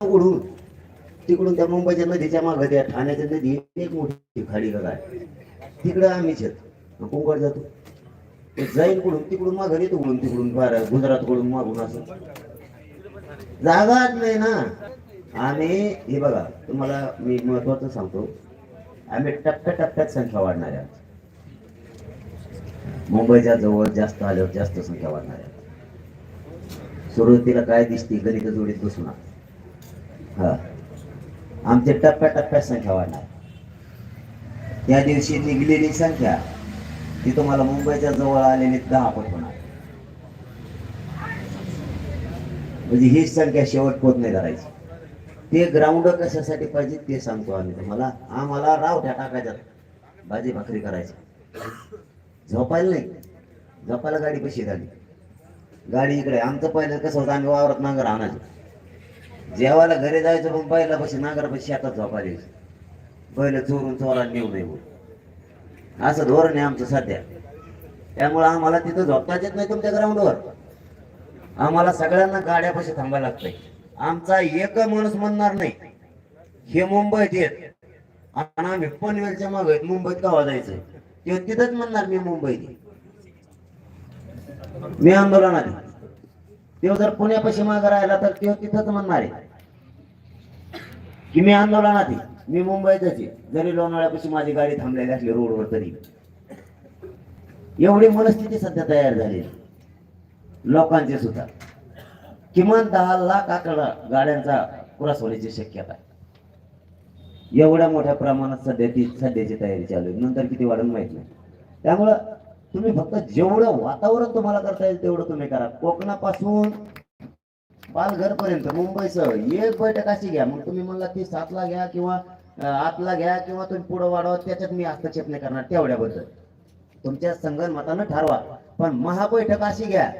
उडून तिकडून त्या मुंबईच्या नदीच्या मागे त्या ठाण्याच्या नदी एक मोठी खाडी का आहे तिकडं आम्हीच येतो कोंकण जातो. जाईल कुठून? तिकडून माघारी येतो उडून तिकडून गुजरात कडून मागून असं. जागाच नाही ना. आम्ही हे बघा तुम्हाला मी महत्वाचं सांगतो. आम्ही टप्प्या टप्प्यात संख्या वाढणार आहे. मुंबईच्या जवळ जास्त आल्यावर जास्त संख्या वाढणार आहे. सुरुवातीला काय दिसते? गणित जोडीत बसून हा. आमच्या टप्प्या टप्प्यात संख्या वाढणार. त्या दिवशी निघलेली संख्या ती तुम्हाला मुंबईच्या जवळ आलेली दहा पट होणार. म्हणजे हीच संख्या शेवट पोत नाही करायची ते ग्राउंड कशासाठी पाहिजे ते सांगतो आम्ही तुम्हाला. आम्हाला रावठ्या टाकायच्या. भाजी भाकरी करायची. झोपायला नाही. झोपायला गाडी कशी झाली. गाडी इकडे. आमचं पहिलं कसं होतं आम्ही वावरात नांगर आणायचो जेवायला घरी जायचं पण पहिला पशी नांगरापाशी शेतात झोपायला यायचं. बैल चोरून चोरा नेऊ नये म्हणून. असं धोरण आहे आमचं सध्या. त्यामुळं आम्हाला तिथं झोपताच येत नाही तुमच्या ग्राउंडवर आम्हाला सगळ्यांना गाड्यापाशी थांबायला लागतंय. आमचा एक माणूस म्हणणार नाही. हे मुंबईत येत. आणि आम्ही पनवेलच्या मागे मुंबईत गावा जायचं ते तिथंच म्हणणार मी मुंबईत. मी आंदोलनात देव जर पुण्यापाशी मागे राहिला तर देव तिथंच म्हणणार आहे की मी आंदोलनात मी मुंबईतच जरी लोणावळ्यापाशी माझी गाडी थांबलेली असली रोडवर तरी. एवढी मनस्थिती सध्या तयार झाली लोकांचे लोकांची सुद्धा. किमान दहा लाख आकडा गाड्यांचा क्रॉस होण्याची शक्यता आहे. एवढ्या मोठ्या प्रमाणात सध्या ती सध्याची तयारी चालू आहे. नंतर किती वाढून माहीत नाही. त्यामुळं तुम्ही फक्त जेवढं वातावरण तुम्हाला करता येईल तेवढं तुम्ही करा. कोकणापासून पालघरपर्यंत मुंबईसह एक बैठक अशी घ्या. मग तुम्ही म्हणला ती सातला घ्या किंवा आतला घ्या किंवा तुम्ही पुढं वाढवा त्याच्यात मी हस्तक्षेप नाही करणार तेवढ्याबद्दल. तुमच्या संगणमतानं ठरवा. पण महाबैठक अशी घ्या.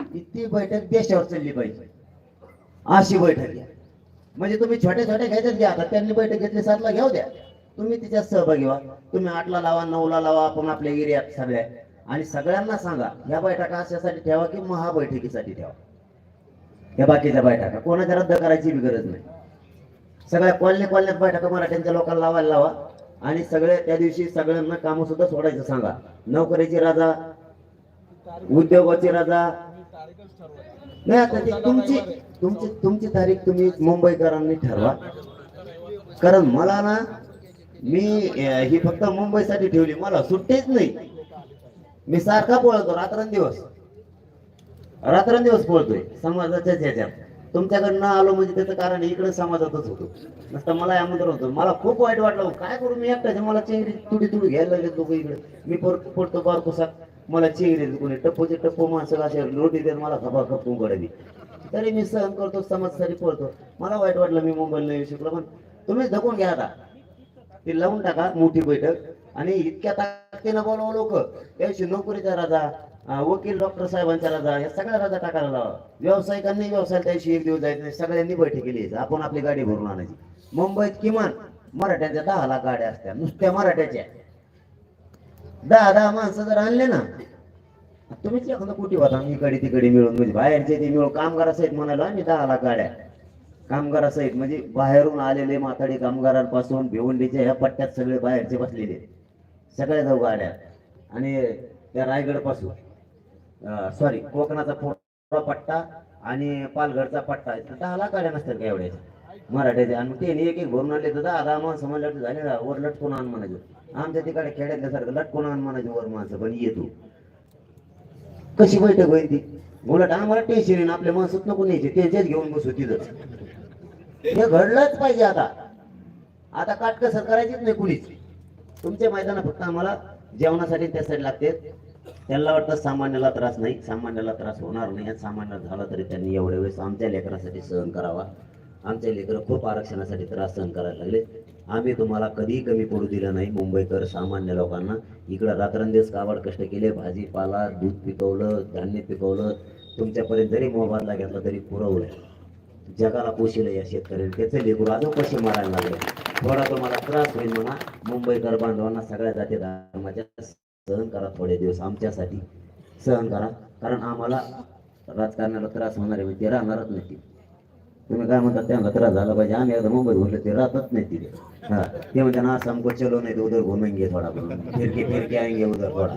की ती बैठक देशावर चालली पाहिजे. अशी बैठक घ्या. म्हणजे तुम्ही छोटे छोटे घ्यायच्यात घ्या. आता त्यांनी बैठक घेतली सातला घेऊ द्या. तुम्ही तिच्यात सहभागी व्हा. तुम्ही आठला लावा नऊला लावा आपण आपल्या एरियात सगळ्या. आणि सगळ्यांना सांगा ह्या बैठका अशासाठी ठेवा की महाबैठकीसाठी ठेवा. या बाकीच्या बैठका. कोणाच्या रद्द करायची बी गरज नाही. सगळ्या कॉलनी कॉलन्यात बैठका मराठ्यांच्या लोकांना लावायला लावा. आणि सगळे त्या दिवशी सगळ्यांना कामं सुद्धा सोडायचं सांगा. नोकरीची राजा उद्योगाची राजा. नाही आता ती तुमची तुमची तुमची तारीख तुम्ही मुंबईकरांनी ठरवा. कारण मला ना मी ही फक्त मुंबईसाठी ठेवली. मला सुट्टीच नाही. मी सारखा पळतो रात्रंदिवस. रात्रंदिवस पळतोय समाजाच्या ह्याच्यात. तुमच्याकडनं आलो म्हणजे त्याचं कारण इकडे समाजातच होतो. नसतं मला आमंत्रण होतं. मला खूप वाईट वाटलं काय करू मी एकटा मला चेंगरी तुडी तुडी घ्यायला लागले लोक इकडे. मी पडतो पडतो बारकोसा मला चेंगरी कोणी टप्पूचे टप्पू माणसं असे लोटी देत मला खपा खपून पडावी तरी मी सहन करतो समाजासाठी पळतो. मला वाईट वाटलं मी मोबाईल नाही शिकलो पण तुम्हीच धकून घ्या आता. ती लावून टाका मोठी बैठक. आणि इतक्या ताकदीनं बोलवा लोक त्याविषयी नोकरीचा राजा वकील डॉक्टर साहेबांचा राजा या सगळ्या राजा टाकायला लावा. व्यावसायिकांनी व्यवसाय त्याविषयी एक दिवस जायचं नाही. सगळ्यांनी बैठक केली आपण आपली गाडी भरून आणायची. मुंबईत किमान मराठ्यांच्या दहा लाख गाड्या असत्या. नुसत्या मराठ्याच्या. दहा दहा माणसं जर आणले ना तुम्हीच एखादा कुठे होता? इकडे तिकडे मिळून म्हणजे बाहेरचे ते मिळून कामगारासहित म्हणाला आम्ही दहा लाख गाड्या. कामगारासहित म्हणजे बाहेरून आलेले माथाडी कामगारांपासून भिवंडीच्या ह्या पट्ट्यात सगळे बाहेरचे बसलेले. सगळ्या जाऊ गाड्या. आणि त्या रायगडपासून सॉरी कोकणाचा पोटा पट्टा आणि पालघरचा पट्टा. इथं दहा लाख गाड्या नसतात का एवढ्याच्या? मराठ्याच्या आणि ते एक एक भरून आणले तर दहा दहा माणसं म्हणलं झाले ना, वर लटकून आण म्हणायचं. आमच्या तिकडे खेड्यातल्यासारखं लटकून आण म्हणायचं वर माणसं पण येतो कशी बैठक होईल ती? उलट आम्हाला टेन्शन येईन आपल्या माणसात नको न्यायचे. त्यांच्याच घेऊन बसू तिथंच हे घडलंच पाहिजे आता. आता काटकसर करायचीच नाही कुणीच. तुमचे मैदान फक्त आम्हाला जेवणासाठी त्यासाठी लागते त्यांना वाटतं सामान्याला त्रास नाही सामान्याला त्रास होणार नाही. सामान्य झाला तरी त्यांनी एवढ्या वेळेस आमच्या लेकरासाठी सहन करावा. आमचे लेकरं खूप आरक्षणासाठी त्रास सहन करायला लागले. आम्ही तुम्हाला कधीही कमी पडू दिलं नाही. मुंबईकर सामान्य लोकांना इकडं रात्रंदिवस कावड कष्ट केले. भाजीपाला दूध पिकवलं धान्य पिकवलं. तुमच्यापर्यंत जरी मोबाईलला घेतला तरी पुरवलं. जगाला पोषिलं या शेतकऱ्याने. त्याचे लेकरू अजून कसे मारायला लागले. थोडा तुम्हाला त्रास होईल म्हणा. मुंबईकर बांधवांना सगळ्या जाती धर्माच्या सहन करा थोडे दिवस. आमच्यासाठी सहन करा. कारण आम्हाला राजकारणाला त्रास होणार आहे म्हणजे ते राहणारच नाही. तुम्ही काय म्हणतात त्यांना त्रास झाला पाहिजे. आम्ही एकदा मुंबईत बोललो ते राहतच नाही तिथे. हा. ते म्हणते ना असं चलो नाही तर उधर घुमेंगे थोडा फिरके फिरके आएंगे उधर थोडा.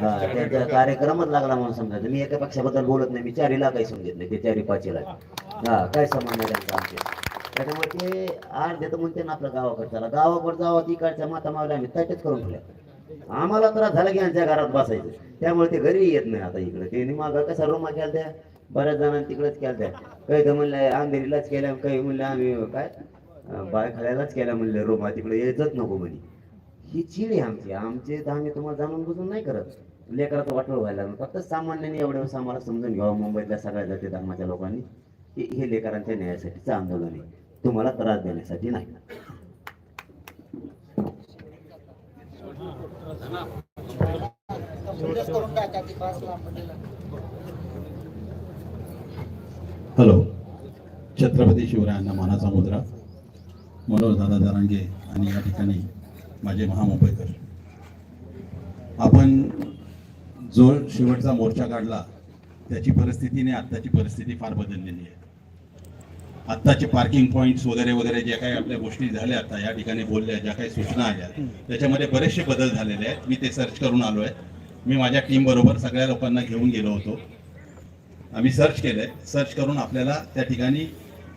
हा त्यांचा कार्यक्रमच लागला म्हणून समजायचं. मी एका पक्षाबद्दल बोलत नाही मी चारीला काही समजत नाही ते चारी पाचीला. हा काय संबंध नाही त्यांचा आमचे? त्याच्यामुळे ते आड देतो म्हणते ना आपल्या गावाकडच्याला गावाकडे जावं तिकडच्या माता मावल्या आम्ही तटच करून ठेवल्या. आम्हाला त्रास झाला की यांच्या घरात बसायचं. त्यामुळे ते घरी येत नाही आता इकडे. ते मागं कसा रोमा केला त्या बऱ्याच जणांनी तिकडेच केल्या त्या काही तर म्हणलं अंधेरीलाच केल्या काही म्हणलं आम्ही काय बाय खाल्यालाच केल्या म्हणलं रोमा तिकडे यायचंच नको म्हणे. ही चीड आहे आमची. आमचे तर आम्ही तुम्हाला जाणून बुजून नाही करत. लेकराचं वाटोळ व्हायला लागलं. फक्त सामान्याने एवढ्या वेळेस आम्हाला समजून घ्यावं. मुंबईतल्या सगळ्या जाती धर्माच्या लोकांनी. की हे लेकरांच्या न्यायासाठीचं आंदोलन आहे. तुम्हाला त्रास देण्यासाठी नाही. हॅलो. छत्रपती शिवरायांना मानाचा मुद्रा. मनोज दादा दारांगे आणि या ठिकाणी माझे महामुंबईकर. आपण जो शेवटचा मोर्चा काढला त्याची परिस्थितीने आत्ताची परिस्थिती फार बदललेली आहे. आत्ताचे पार्किंग पॉईंट्स वगैरे वगैरे ज्या काही आपल्या गोष्टी झाल्या आता या ठिकाणी बोलल्या ज्या काही सूचना आल्या त्याच्यामध्ये बरेचसे बदल झालेले आहेत. मी ते सर्च करून आलो आहे मी माझ्या टीम बरोबर सगळ्या लोकांना घेऊन गेलो होतो. आम्ही सर्च केलंय. सर्च करून आपल्याला त्या ठिकाणी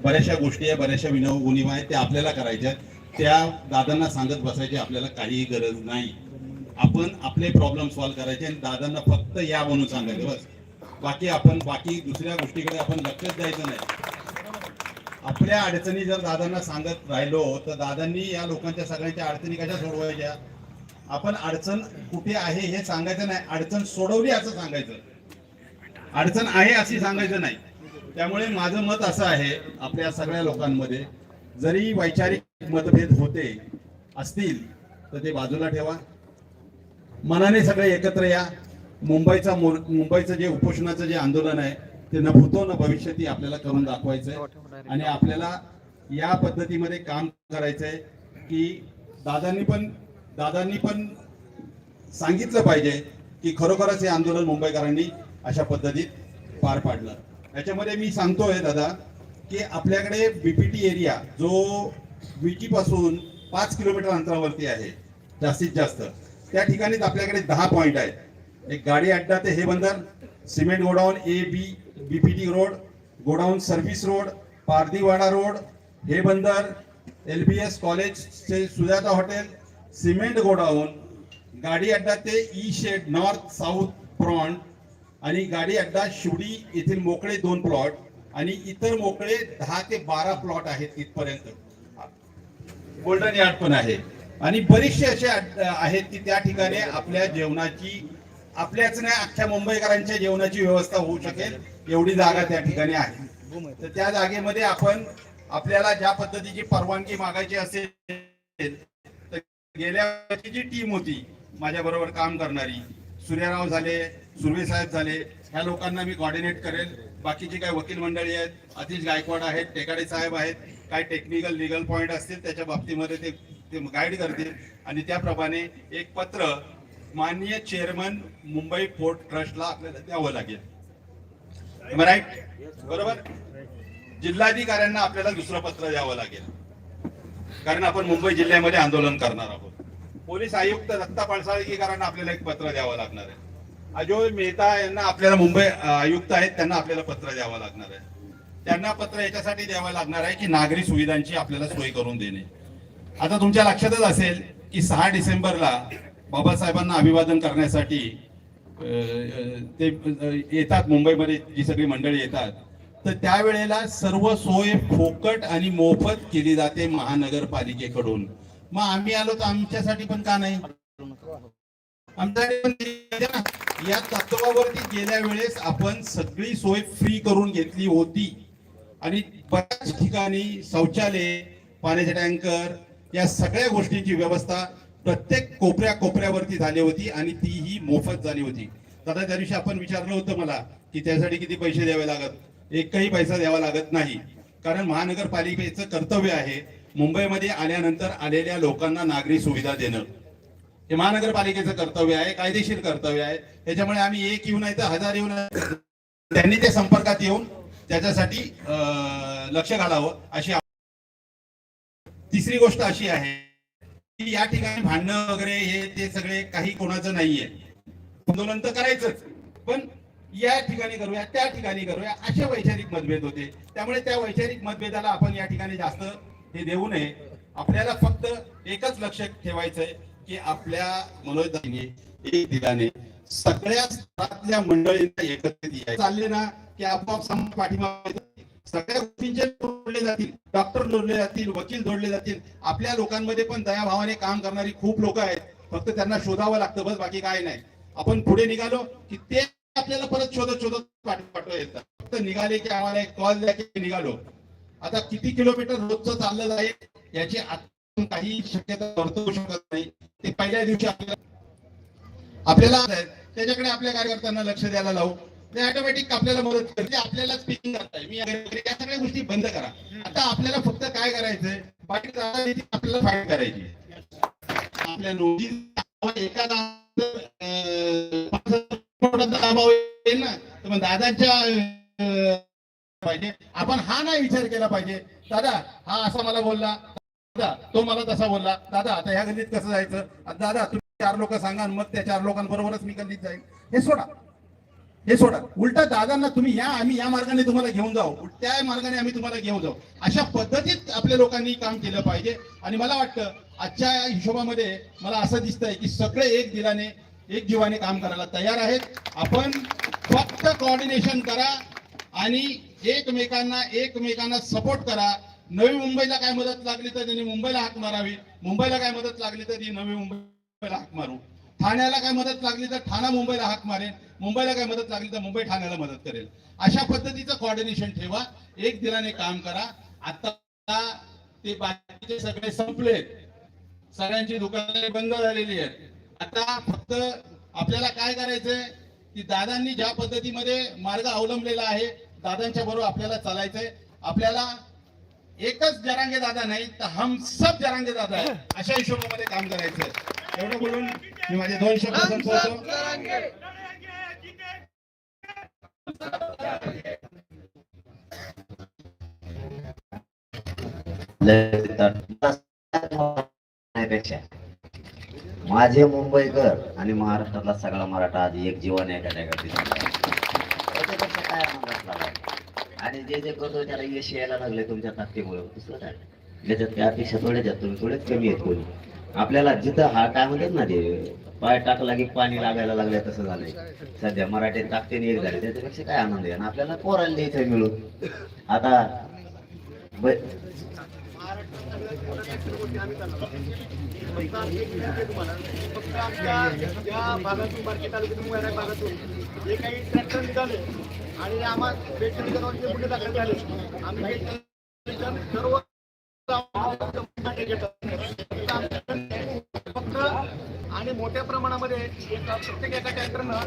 बऱ्याचशा गोष्टी आहे बऱ्याचशा विनव उणिवा आहेत त्या आपल्याला करायच्या त्या दादांना सांगत बसायची आपल्याला काहीही गरज नाही. आपण आपले प्रॉब्लेम सॉल्व्ह करायचे आणि दादांना फक्त या म्हणून सांगायचं बस. बाकी आपण बाकी दुसऱ्या गोष्टीकडे आपण लक्षच द्यायचं नाही. आपल्या अडचणी जर दादांना सांगत राहिलो तर दादांनी या लोकांच्या सगळ्यांच्या अडचणी कशा सोडवायच्या? आपण अडचण कुठे आहे हे सांगायचं नाही. अडचण सोडवली असं सांगायचं. अडचण आहे अशी सांगायचं नाही. त्यामुळे माझं मत असं आहे आपल्या सगळ्या लोकांमध्ये जरी वैचारिक मतभेद होते असतील तर ते बाजूला ठेवा. मनाने सगळे एकत्र या. मुंबईचा मोर मुंबईचं जे उपोषणाचं जे आंदोलन आहे ते न भूतो न भविष्यती आपल्याला करून दाखवायचं आहे आणि आपल्याला या पद्धतीमध्ये काम करायचंय की दादांनी पण दादांनी पण सांगितलं पाहिजे की खरोखरच हे आंदोलन मुंबईकरांनी अशा पद्धतीत पार पाडलं. याच्यामध्ये मी सांगतोय दादा की आपल्याकडे बीपीटी एरिया जो विटी पासून पाच किलोमीटर अंतरावरती आहे जास्तीत जास्त त्या ठिकाणीच आपल्याकडे दहा पॉईंट आहेत. एक गाडी अड्डा ते हे बंदर cement godown A B BPT road godown service road Pardiwada road हे बंदर एल बी एस कॉलेजचे सुजाता हॉटेल सिमेंट गोडाऊन गाडी अड्डा ते E shed north south front आणि गाडी अड्डा शिवडी येथील मोकळे दोन प्लॉट आणि इतर मोकळे दहा ते बारा प्लॉट आहेत इथपर्यंत. गोल्डन यार्ड पण आहे. आणि बरेचसे असे आहेत की त्या ठिकाणी आपल्या जेवणाची आपल्याच नाही अख्ख्या मुंबईकरांच्या जेवणाची व्यवस्था होऊ शकेल एवढी जागा त्या ठिकाणी आहे. तर त्या जागेमध्ये आपण आपल्याला ज्या पद्धतीची परवानगी मागायची असेल तर गेल्या वर्षी जी टीम होती माझ्या बरोबर काम करणारी सूर्यराव झाले सुर्वे साहेब झाले. ह्या लोकांना मी कॉर्डिनेट करेल. बाकीची काही वकील मंडळी आहेत अतिश गायकवाड आहेत टेकाडे साहेब आहेत काय टेक्निकल लिगल पॉईंट असतील त्याच्या बाबतीमध्ये ते ते गाईड करतील. आणि त्याप्रमाणे एक पत्र माननीय चेअरमन मुंबई पोर्ट ट्रस्टला आपल्याला द्यावं लागेल. राईट बरोबर? जिल्हाधिकाऱ्यांना आपल्याला दुसरं पत्र द्यावं लागेल. कारण आपण मुंबई जिल्ह्यामध्ये आंदोलन करणार आहोत. पोलीस आयुक्त दत्ता पळसाळगीकरांना आपल्याला एक पत्र द्यावं लागणार आहे. अजोय मेहता यांना आपल्याला मुंबई आयुक्त आहेत त्यांना आपल्याला पत्र द्यावं लागणार आहे. त्यांना पत्र याच्यासाठी द्यावं लागणार आहे की नागरी सुविधांची आपल्याला सोय करून देणे. आता तुमच्या लक्षातच असेल की सहा डिसेंबरला बाबासाहेबांना अभिवादन करण्यासाठी ते येतात मुंबईमध्ये जी सगळी मंडळी येतात. तर त्यावेळेला सर्व सोय फोकट आणि मोफत केली जाते महानगरपालिकेकडून. मग आम्ही आलो तर आमच्यासाठी पण का नाही? म्हणजे या तत्वावरती गेल्या वेळेस आपण सगळी सोय फ्री करून घेतली होती. आणि बऱ्याच ठिकाणी शौचालय पाण्याचे टँकर या सगळ्या गोष्टींची व्यवस्था प्रत्येक कोपऱ्या कोपऱ्यावरती झाली होती आणि तीही मोफत झाली होती. दादा त्या दिवशी आपण विचारलं होतं मला की त्यासाठी किती पैसे द्यावे लागत? एकही पैसा द्यावा लागत नाही. कारण महानगरपालिकेचं कर्तव्य आहे मुंबईमध्ये आल्यानंतर आलेल्या लोकांना नागरी सुविधा देणं. हे महानगरपालिकेचं कर्तव्य आहे कायदेशीर कर्तव्य आहे. त्याच्यामुळे आम्ही एक येऊ नाही तर हजार येऊ नाही. त्यांनी त्या संपर्कात येऊन त्याच्यासाठी लक्ष घालावं अशी तिसरी गोष्ट अशी आहे की या ठिकाणी भांडणं वगैरे हे ते सगळे काही कोणाचं नाहीये. आंदोलन तर करायचंच. पण या ठिकाणी करूया त्या ठिकाणी करूया असे वैचारिक मतभेद होते. त्यामुळे त्या वैचारिक मतभेदाला आपण या ठिकाणी जास्त हे देऊ नये. आपल्याला फक्त एकच लक्ष ठेवायचंय. की आपल्या मनोजाने एक दिलाने सगळ्या स्तरातल्या मंडळींना एकत्रित यायचं. चालले ना की आपोआप समाज सगळ्या गोष्टींचे जोडले जातील डॉक्टर जोडले जातील वकील जोडले जातील. आपल्या लोकांमध्ये पण दयाभावाने काम करणारी खूप लोक आहेत. फक्त त्यांना शोधावं लागतं बस बाकी काय नाही. आपण पुढे निघालो की ते आपल्याला परत शोधत शोधत पाठी पाठवा येतात. फक्त निघाले की आम्हाला एक कॉल द्या की निघालो. आता किती किलोमीटर रोजचं चाललं जाईल याची आता काही शक्यता वर्तवू शकत नाही. ते पहिल्या दिवशी आपल्याला आपल्याला त्याच्याकडे आपल्या कार्यकर्त्यांना लक्ष द्यायला लावू. ते ऑटोमॅटिक आपल्याला मदत करते म्हणजे आपल्याला स्पीकिंग करताय मी या सगळ्या गोष्टी बंद करा. आता आपल्याला फक्त काय करायचंय? बाकी आपल्याला फाईट करायची आपल्या नोंदी एका दबाव येईल ना तर मग दादाच्या पाहिजे. आपण हा नाही विचार केला पाहिजे. दादा हा असा मला बोलला. तो मला तसा बोलला दादा आता ह्या गल्लीत कसं जायचं? दादा तुम्ही चार लोक सांगा मग त्या चार लोकांबरोबरच मी गल्लीत जाईल हे सोडा. हे सोडा. उलटा दादांना तुम्ही या आम्ही या मार्गाने तुम्हाला घेऊन जाऊ. त्या मार्गाने आम्ही तुम्हाला घेऊन जाऊ. अशा पद्धतीत आपल्या लोकांनी काम केलं पाहिजे. आणि मला वाटतं आजच्या हिशोबामध्ये मला असं दिसतंय की सगळे एक दिलाने एक जीवाने काम करायला तयार आहेत. आपण फक्त कॉर्डिनेशन करा आणि एकमेकांना एकमेकांना सपोर्ट करा. नवी मुंबईला काय मदत लागली तर त्यांनी मुंबईला हाक मारावी. मुंबईला काय मदत लागली तर ती नवी मुंबईला हाक मारू. ठाण्याला काय मदत लागली तर ठाणा मुंबईला हाक मारेल मुंबईला काय मदत लागली तर मुंबई ठाण्याला मदत करेल. अशा पद्धतीचं कॉर्डिनेशन ठेवा. एक दिलाने काम करा. आता ते बाकीचे सगळे संपलेत सगळ्यांची दुकाने बंद झालेली आहेत. आता फक्त आपल्याला काय करायचंय? की दादांनी ज्या पद्धतीमध्ये मार्ग अवलंबलेला आहे दादांच्या बरोबर आपल्याला चालायचंय. आपल्याला एकच जरांगे दादा नाही तर हम सब जरांगे दादा आहे. अशा हिशोबामध्ये काम करायचं एवढं बोलून मी माझे दोन शब्द संपवतो. माझे मुंबईकर आणि महाराष्ट्रातला सगळा मराठा आधी एक जीवन आहे एका आणि जे जे करतो त्याला यश यायला लागले तुमच्या ताकदीमुळे दुसरं काय? ज्याच्यात काय अपेक्षा थोड्याच आहेत तुम्ही थोडेच कमी आहेत कोणी. आपल्याला जिथं हा काय म्हणतात ना ते पाय टाकला की पाणी लागायला लागलंय तसं झालंय. सध्या मराठी ताकदीने एक झाले त्याच्यापेक्षा काय आनंद आहे? आपल्याला पोरायला द्यायचं मिळून. आता ब- फक्त आमच्या या भागातून बारके तालुक्यातून वैरा भागातून जे काही ट्रॅक्टर निघाले आणि आम्हा बेटरी जनावरचे गुन्हे दाखल झाले आम्ही सर्व फक्त आणि मोठ्या प्रमाणामध्ये एका- प्रत्येक एका ट्रॅक्टरनं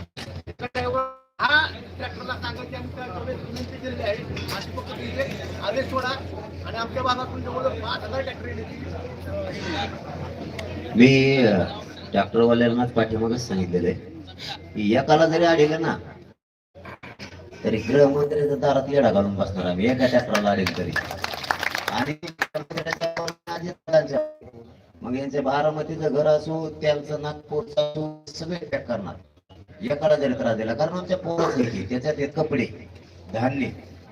एका ड्रायव्हर हा ट्रॅक्टरला सांगायची आम्ही त्याकडे विनंती केलेली आहे अशी फक्त तिथे आदेश सोडा आणि आमच्या भागातून जवळजवळ पाच हजार ट्रॅक्टर येण्याची मी डॉक्टरवाल्यांनाच पाठीमागच सांगितलेलं आहे. की एकाला जरी आलेलं ना तरी गृहमंत्र्याच्या दारात येडा घालून बसणार आम्ही. एका ट्रॅक्टरला आलेल तरी. आणि मग यांचे बारामतीचं घर असो त्यांचं नागपूरचं असो सगळे पॅक करणार. एकाला जरी त्रास दिला कारण आमच्या पोरच त्याच्यात येत कपडे धान्य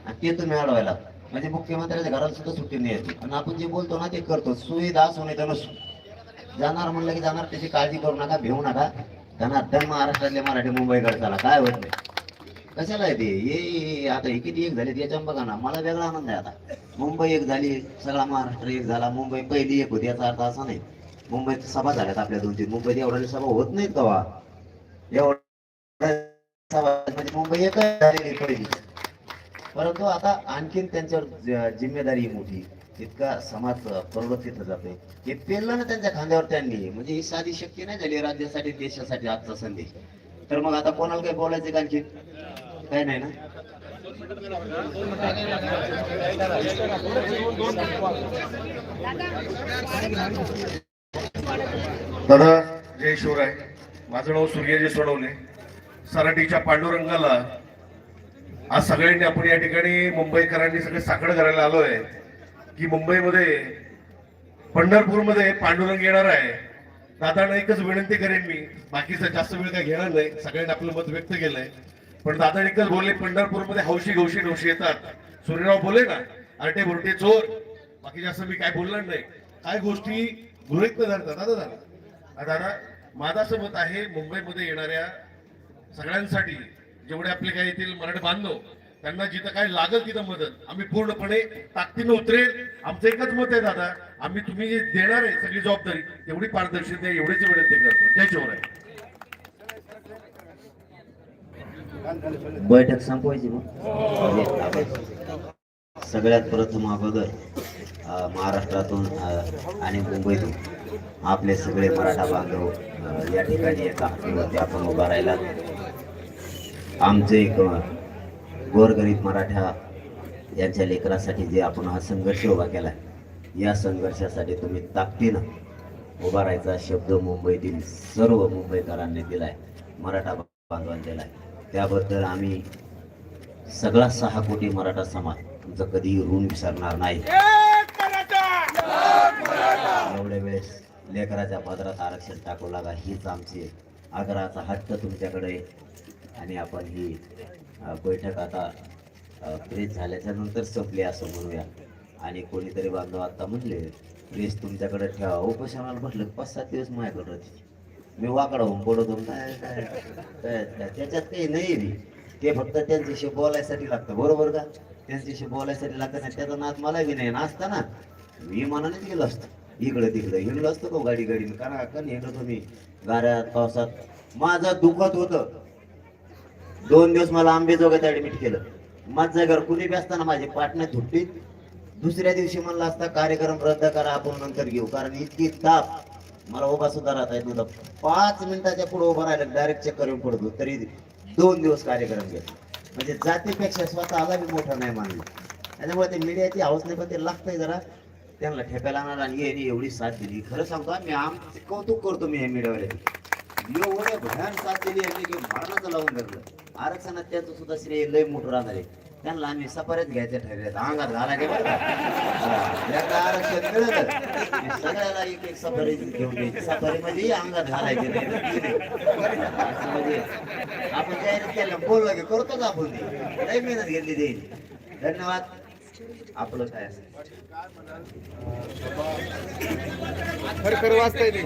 आणि ते तुम्ही अडवायला. म्हणजे मुख्यमंत्र्याच्या घराला सुद्धा सुट्टी नाही येते. आणि आपण जे बोलतो ना ते करतो. सुविधा असो नाही तर नसो. जाणार म्हणलं की जाणार त्याची काळजी करू नका भेऊ नका. त्यांना तर महाराष्ट्रातले मराठी मुंबईकडे चला काय होत नाही. कशाला आहे ते? हे आता हे किती एक झाले याच्या बघा ना मला वेगळा आनंद आहे आता. मुंबई एक झाली सगळा महाराष्ट्र एक झाला. मुंबई पहिली एक होती याचा अर्थ असा नाही. मुंबईत सभा झाल्यात आपल्या दोन तीन. मुंबईत एवढ्या सभा होत नाहीत कवा. एवढ्या म्हणजे मुंबई एकच झालेली पहिली. परंतु आता आणखीन त्यांच्यावर जिम्मेदारी मोठी. तितका समाज प्रवृत्तीत जातोय हे पेरलं ना त्यांच्या खांद्यावर त्यांनी. म्हणजे ही साधी शक्ती नाही झाली राज्यासाठी देशासाठी आजचा संदेश तर मग आता कोणाला काही बोलायचं का आणखी? काय नाही ना? दादा जय शिवराय. माझं नाव सूर्यजी सोडवणे. सराटीच्या पांडुरंगाला आज सगळ्यांनी आपण या ठिकाणी मुंबईकरांनी सगळे साखर करायला आलोय. की मुंबईमध्ये पंढरपूरमध्ये पांडुरंग येणार आहे. दादांना एकच विनंती करेन मी बाकीचा जास्त वेळ काय घेणार नाही सगळ्यांनी आपलं मत व्यक्त केलंय. पण दादा एकच बोलले पंढरपूरमध्ये हौशी गौशी डोशी येतात. सूर्यराव बोले ना आरटे बोरटे चोर. बाकी जास्त मी काय बोलणार नाही. काय गोष्टी गृहित न धरतात दादा दादा. दादा माझं असं मत आहे मुंबईमध्ये येणाऱ्या सगळ्यांसाठी जेवढे आपले काही येथील मराठी बांधव त्यांना जिथं काय लागल तिथं मदत. आम्ही पूर्णपणे ताकदीनं उतरेल. आमचं एकच मत आहे दादा. आम्ही तुम्ही जे देणार आहे सगळी जबाबदारी तेवढी पारदर्शकता आहे, एवढीच विनंती करतो. जय शिवराय. बैठक संपवायची मग सगळ्यात प्रथम अगोदर महाराष्ट्रातून आणि मुंबईतून आपले सगळे मराठा बांधव या ठिकाणी एका आपण उभा राहिला आमचे एक गोरगरीब मराठा यांच्या लेकरासाठी जे आपण हा संघर्ष उभा केला या संघर्षासाठी तुम्ही ताकदीनं उभा राहायचा शब्द मुंबईतील सर्व मुंबईकरांनी दिलाय मराठा बांधवांनी दिलाय. त्याबद्दल आम्ही सगळा सहा कोटी मराठा समाज तुमचं कधीही ऋण विसरणार नाही. एवढ्या वेळेस लेकराच्या पदरात आरक्षण टाकू लागा हीच आमची आग्रहाचा हट्ट तुमच्याकडे आणि आपण ही बैठक आता प्रेस झाल्याच्यानंतर संपली असं म्हणूया. आणि कोणीतरी बांधव आता म्हटले प्रेस तुमच्याकडे ठेवा. उपोषणाला म्हटलं पाच सात दिवस माझ्याकडे होते. मी वाकडा होऊन पडतो काय काय त्याच्यात काही नाही रे ते फक्त त्यांच्याशी बोलायसाठी लागतं. बरोबर का? त्यांच्याशी बोलायसाठी लागतं नाही. त्याचा नाद मला बी नाही. नाचता ना मी मनानेच गेलो असतो. इकडं तिकडं हिंडलो असतो का? गाडी गाडीने कारण का हिंडत मी? गाऱ्यात पावसात माझं दुखत होतं. दोन दिवस मला आंबेजोगात ऍडमिट केलं. माझं घर कुणी बी असताना माझी पाटण्यात धुटली दुसऱ्या दिवशी म्हणलं असता कार्यक्रम रद्द करा आपण नंतर घेऊ. कारण इतकी ताप. मला उभा सुद्धा राहता येत नव्हता. पाच मिनिटाच्या पुढे उभा राहिला डायरेक्ट चक्कर येऊन पडतो तरी दोन दिवस कार्यक्रम घेतला म्हणजे जातीपेक्षा स्वतःला बी मोठा नाही मानलं. त्याच्यामुळे ते मीडियाची हाऊस नाही पण ते लागतंय जरा. त्यांना ठेप्याला आणणार आणि यांनी एवढी साथ दिली. खरं सांगतो मी आम कौतुक करतो मी हे मीडियावाल्याची एवढे भयान साथ दिली यांनी की मरणाचं लावून धरलं आरक्षणात त्यांचं सुद्धा श्रेय लय मोठं राहणार आहे. त्यांना आम्ही सफारीच घ्यायचं ठरले अंगात घाला बरं. का आरक्षण मिळत सगळ्याला एक एक सफारी घेऊन द्यायची सफारी म्हणजे अंगात घालायचे म्हणजे आपण जाहीर केलं बोललं की करतोच आपण. ते लय मेहनत घेतली देईल धन्यवाद. आपलं काय असेल खरं खरं वाचता येते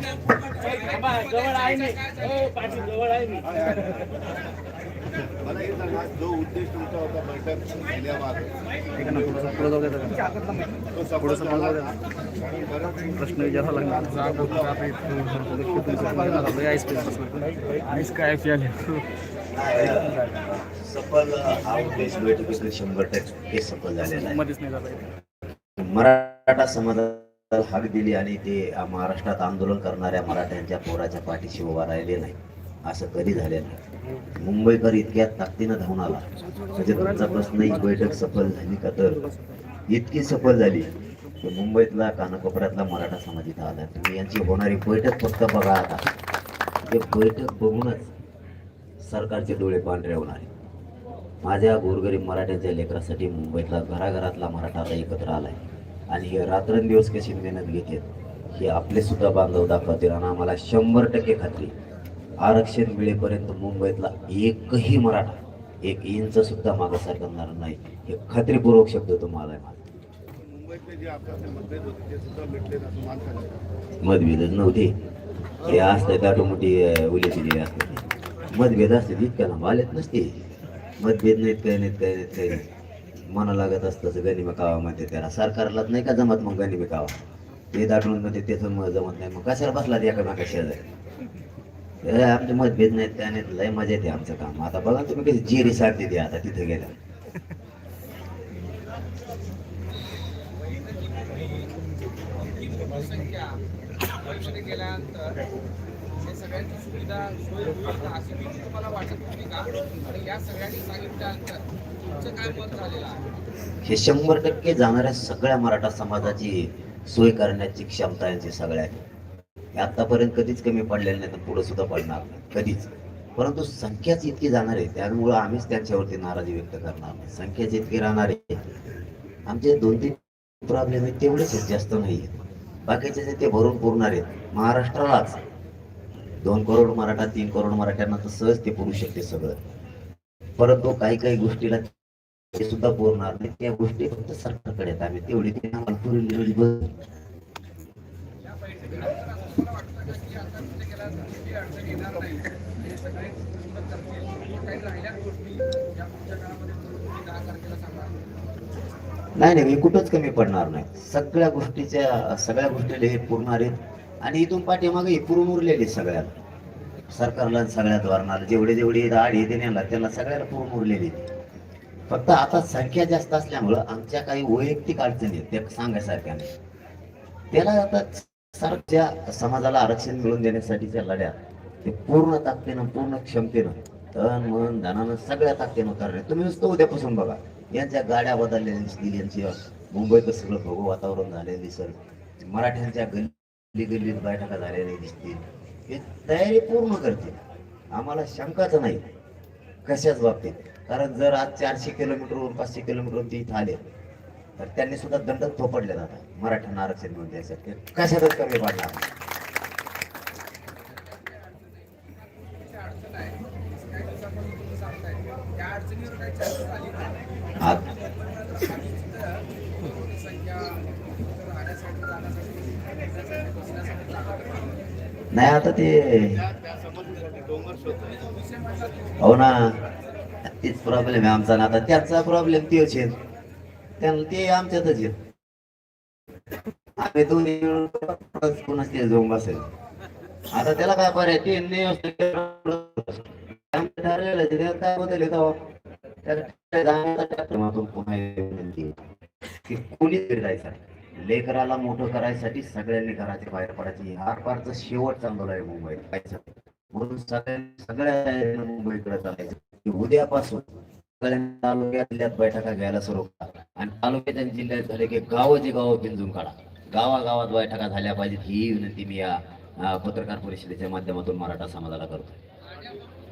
मला हे सांगा जो उद्देश तुमचा होता बैठक घेण्यामागे तो सफल झाला का? कारण बऱ्याच प्रश्न विचारावा सफल हा उद्देश बैठकीतून शंभर टक्के सफल झालेला आहे. मराठा समाजाला हाक दिली आणि ते महाराष्ट्रात आंदोलन करणाऱ्या मराठ्यांच्या पोराच्या पाठीशी उभा राहिले नाही. असं कधी झालेलं नाही. मुंबईकर इतक्या ताकदीनं धावून आला. म्हणजे तुमचा प्रश्न ही बैठक सफल झाली का तर? इतकी सफल झाली. की मुंबईतला कानाकोपऱ्यातला मराठा समाज इथं आला. तुम्ही यांची होणारी बैठक फक्त बघा आता. ते बैठक बघूनच सरकारचे डोळे पांढरे होणार आहे. माझ्या गोरगरीब मराठ्यांच्या लेकरासाठी मुंबईतला घराघरातला मराठा आता एकत्र आलाय. आणि हे रात्रंदिवस कशी मेहनत घेतात हे आपले सुद्धा बांधव दाखवतील आणि आम्हाला शंभर टक्के खात्री. आरक्षण मिळेपर्यंत मुंबईतला एकही मराठा एक इंच सुद्धा मागं सरकणार नाही. हे खात्रीपूर्वक शब्द तुम्हाला आहे माझा. मतभेदच नव्हते. हे असते मोठी उलेची दिली असते मतभेद असते इतक्या लांब आलेत नसते. मतभेद नाहीत काही नाहीत काय नाहीत काही नाही मना लागत असतं गणिमे कावा म्हणते त्याला. सरकारलाच नाही का जमत मग गणिमे कावा? ते दाटून म्हणते त्याचं मग जमत नाही. मग कशाला बसला एकामेका शेजारी? आमचे मतभेद नाहीत काय नाहीत. लय मजा येते आमचं काम. आता बघा तुम्ही कशी जिरी सारते ते आता तिथे गेल्या. गेल्यानंतर सगळ्यांची सुविधा सोय होईल का अशी भीती तुम्हाला वाटत होती का? आणि या सगळ्यांनी सांगितल्यानंतर तुमचं काय मत झालेलं आहे. हे शंभर टक्के जाणाऱ्या सगळ्या मराठा समाजाची सोय करण्याची क्षमता यांची सगळ्या हे आतापर्यंत कधीच कमी पडलेलं नाही तर पुढे सुद्धा पडणार नाही. कधीच. परंतु संख्याच इतकी जाणार आहे त्यामुळं आम्हीच त्यांच्यावरती नाराजी व्यक्त करणार नाही. संख्याच इतकी राहणार आहे. आमचे दोन तीन प्रॉब्लेम आहेत तेवढेच जास्त नाही आहेत बाकीचे जे ते भरून पुरणार आहेत. महाराष्ट्रालाच दोन करोड मराठा तीन करोड मराठ्यांना तर सहज ते पुरू शकते सगळं. परंतु काही काही गोष्टीला ते सुद्धा पुरणार नाही त्या गोष्टी फक्त सरकारकडे आहेत. आम्ही तेवढी ते आम्हाला नाही नाही नाही मी कुठंच कमी पडणार नाही. सगळ्या गोष्टीच्या सगळ्या गोष्टीला हे पुरणार आहेत. आणि इथून पाठीमागे हे पुरून उरलेले सगळ्याला सरकारला सगळ्या धोरणाला जेवढे जेवढे आड येते नेला त्यांना सगळ्याला पुरून उरलेले फक्त आता संख्या जास्त असल्यामुळं आमच्या काही वैयक्तिक अडचणी आहेत त्या सांगायसारख्या नाही. त्याला आता सारख्या समाजाला आरक्षण मिळवून देण्यासाठीच्या लढ्या ते पूर्ण ताकदीनं पूर्ण क्षमतेनं तन मन धनानं सगळ्या ताकदीनं करणे तुम्ही नुसतं उद्यापासून बघा यांच्या गाड्या बदललेल्या दिसतील यांची मुंबईचं सगळं भोगं वातावरण झालेलं दिसल मराठ्यांच्या गल्ली गल्लीत बैठका झालेल्या दिसतील. हे तयारी पूर्ण करतील. आम्हाला शंकाच नाही. कशाच बाबतीत? कारण जर आज चारशे किलोमीटरवरून पाचशे किलोमीटरवरून ते इथं आले तर त्यांनी सुद्धा दंड थोपडले जातात. मराठ्यांना आरक्षण मिळून द्यायसाठी कशातच कमी पडला नाही आता ते हो ना. तीच प्रॉब्लेम आहे आमचा ना. आता त्याचा प्रॉब्लेम तेच आहे त्यांना ते आमच्यातच आहेत. आम्ही दोन्ही मिळून कोणाच ते जाऊन बसेल आता त्याला काय पर्याय? ते नाही ठरलेलं आहे, काय बदल आहे त्याला कोणी जाण्याचा जायचं. लेकराला मोठं करायसाठी सगळ्यांनी घराच्या बाहेर पडायची. हार पारचा शेवट चांगला आहे मुंबईत. पाहिजे म्हणून सगळ्या सगळ्या मुंबईकडे चालायचं. उद्यापासून सगळ्यांनी तालुक्यात जिल्ह्यात बैठका घ्यायला सुरू करा. आणि तालुक्यात आणि जिल्ह्यात झाले की गावाचे गाव पिंजून काढा. गावागावात बैठका झाल्या पाहिजेत ही विनंती मी या पत्रकार परिषदेच्या माध्यमातून मराठा समाजाला करतो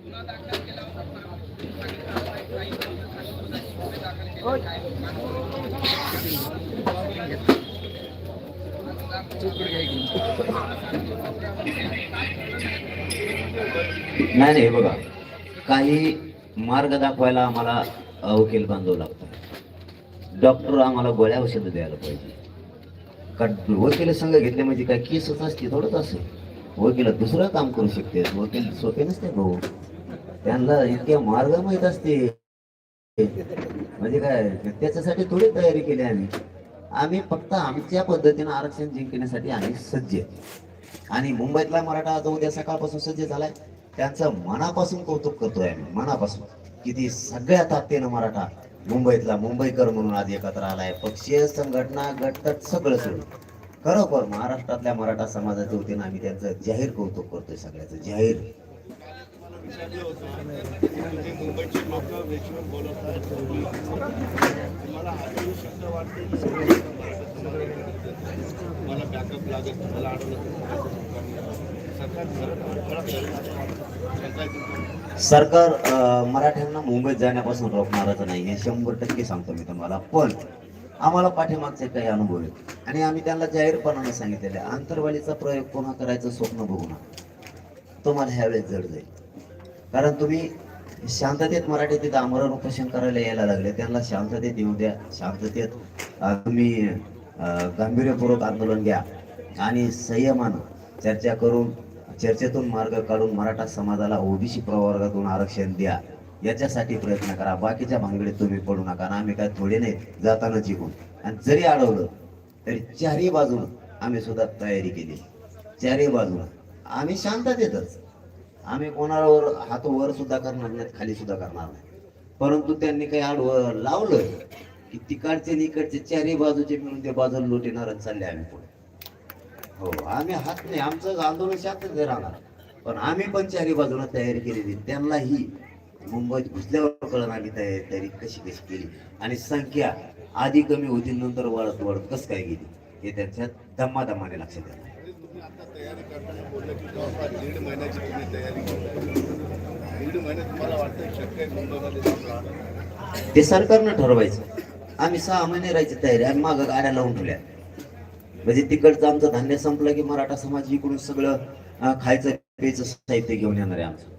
गुन्हा दाखल केला होता सांगितलं आता काही गुन्हे दाखल केले काय नाही नाही बघा. काही मार्ग दाखवायला आम्हाला वकील बांधव लागतात. डॉक्टर आम्हाला गोळ्या औषधं द्यायला पाहिजे. का वकील संघ घेतले म्हणजे काय केसच असते थोडंच असेल. वकील दुसरं काम करू शकते. वकील सोपे नसते भाऊ. त्यांना इतके मार्ग माहीत असते. म्हणजे काय त्याच्यासाठी थोडी तयारी केली आम्ही. आम्ही फक्त आमच्या पद्धतीनं आरक्षण जिंकण्यासाठी आम्ही सज्ज आणि मुंबईतला मराठा आता उद्या सकाळपासून सज्ज झालाय त्यांचं मनापासून कौतुक करतोय आम्ही मनापासून. किती सगळ्या ताकदीनं मराठा मुंबईतला मुंबईकर म्हणून आज एकत्र आलाय. पक्षीय संघटना गटतट सगळं सोडून. खरोखर महाराष्ट्रातल्या मराठा समाजाच्या वतीनं आम्ही त्यांचं जाहीर कौतुक करतोय सगळ्याचं जाहीर. विचारलं होतं. की लोक बोलत आहेत. तुम्हाला शब्द वाटते मला बॅकअप मला सरकार मराठ्यांना मुंबईत जाण्यापासून रोखणारच नाही हे शंभर टक्के सांगतो मी तुम्हाला. पण आम्हाला पाठीमागचे काही अनुभव आहेत. आणि आम्ही त्यांना जाहीरपणाने सांगितलेले आंतरवालीचा प्रयोग पुन्हा करायचं स्वप्न बघू ना तुम्हाला ह्यावेळेस जड जाईल. कारण तुम्ही शांततेत मराठी तिथं आमरण उपोषण करायला यायला लागले. त्यांना शांततेत येऊ द्या. शांततेत तुम्ही गांभीर्यपूर्वक आंदोलन घ्या आणि संयमानं चर्चा करून चर्चेतून मार्ग काढून मराठा समाजाला ओबीसी प्रवर्गातून आरक्षण द्या. याच्यासाठी प्रयत्न करा. बाकीच्या भानगडीत तुम्ही पडू नका आम्ही काय थोडे नाही जाताना जिंकून आणि जरी अडवलं तरी चारही बाजून आम्ही सुद्धा तयारी केली. चारही बाजूला आम्ही शांततेतच. आम्ही कोणावर हात वर सुद्धा करणार नाहीत खाली सुद्धा करणार नाही. परंतु त्यांनी काही आडवं लावलं की तिकडचे निकडचे इकडचे चारही बाजूचे मिळून ते बाजूला लुटीणार चालले आम्ही पुढे. हो आम्ही हात नाही आमचं आंदोलन शांतच राहणार. पण आम्ही पण चारी बाजूला तयारी केलेली त्यांनाही मुंबईत घुसल्यावर कळण आम्ही तयारी तयारी कशी कशी केली. आणि संख्या आधी कमी होती नंतर वाढत वाढत कसं काय गेली हे त्यांच्या दमादमाने लक्षात येणार तयारी करताना बोललं की जवळपास दीड महिन्याची तुम्ही तयारी करता दीड महिने तुम्हाला वाटतं शक्य आहे मुंबईमध्ये ते सरकारनं ठरवायचं. आम्ही सहा महिने राहायची तयारी आणि मागं गाड्या लावून ठेवल्या. म्हणजे तिकडचं आमचं धान्य संपलं की मराठा समाज इकडून सगळं खायचं प्यायचं साहित्य घेऊन येणार आहे आमचं.